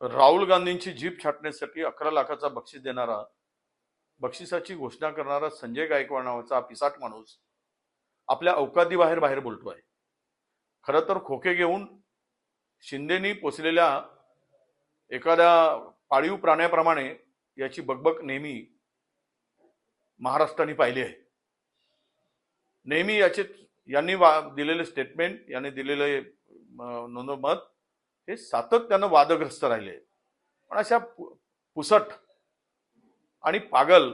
राहुल गांधींची जीप छाटण्यासाठी अकरा लाखाचा बक्षीस देणारा बक्षिसाची घोषणा करणारा संजय गायकवाड नावाचा पिसाट माणूस आपल्या अवकादी बाहेर बाहेर बोलतो आहे खरं तर खोके घेऊन शिंदेनी पोचलेल्या एखाद्या पाळीव प्राण्याप्रमाणे याची बकबक नेहमी महाराष्ट्राने पाहिली आहे. नेहमी याचे यांनी वा दिलेले स्टेटमेंट यांनी दिलेले नोंदमत हे सातत्यानं वादग्रस्त राहिले. पण अशा पुसट आणि पागल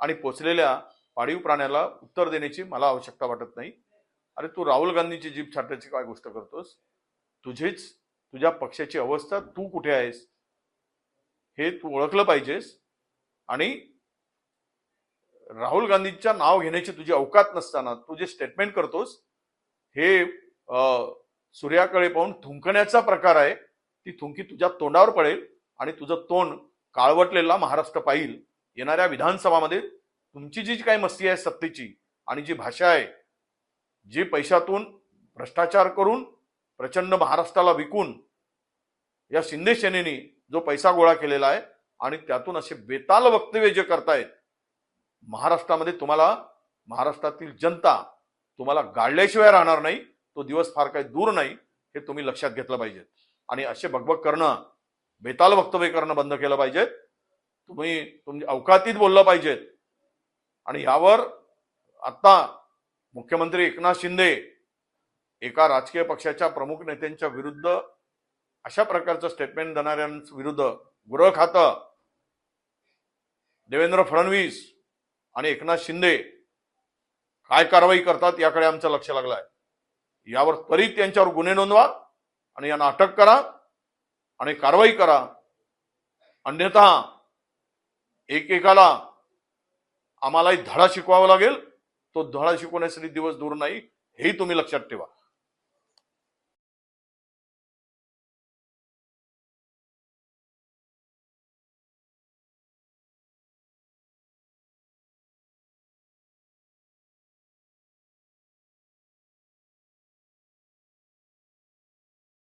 आणि पोचलेल्या पाळीव प्राण्याला उत्तर देण्याची मला आवश्यकता वाटत नाही. अरे तू राहुल गांधीची जीभ छाटायची काय गोष्ट करतोस? तुझीच तुझ्या पक्षाची अवस्था तू कुठे आहेस? हे तू ओळखलं पाहिजेस आणि राहुल गांधींच्या नाव घेण्याची तुझी अवकात नसताना तू जे स्टेटमेंट करतोस हे सूर्याकडे पाहून थुंकण्याचा प्रकार आहे. ती थुंकी तुझ्या तोंडावर पडेल आणि तुझं तोंड काळवटलेला महाराष्ट्र पाहिल. येणाऱ्या विधानसभामध्ये तुमची जी काही मस्ती आहे सत्तेची आणि जी भाषा आहे जी पैशातून भ्रष्टाचार करून प्रचंड महाराष्ट्राला विकून या शिंदे सेनेनी जो पैसा गोळा केलेला आहे आणि त्यातून असे बेताल वक्तव्य जे करतायत महाराष्ट्रामध्ये तुम्हाला महाराष्ट्रातील जनता तुम्हाला गाडल्याशिवाय राहणार नाही. तो दिवस फार काही दूर नाही हे तुम्ही लक्षात घेतलं पाहिजे. आणि असे बकबक करणं बेताल वक्तव्य करणं बंद केलं पाहिजेत तुम्ही तुमच्या अवकातीत बोललं पाहिजेत आणि यावर आता मुख्यमंत्री एकनाथ शिंदे एका राजकीय पक्षाच्या प्रमुख नेत्यांच्या विरुद्ध अशा प्रकारचं स्टेटमेंट देणाऱ्यांविरुद्ध गृह खातं. देवेंद्र फडणवीस आणि एकनाथ शिंदे काय कारवाई करतात याकडे आमचं लक्ष लागलं आहे यावर त्वरित यांच्यावर गुन्हे नोंदवा आणि यांना अटक करा आणि कारवाई करा. अन्यथा एकेकाला आम्हालाही धडा शिकवावा लागेल. तो धडा शिकवण्यासाठी दिवस दूर नाही हेही तुम्ही लक्षात ठेवा.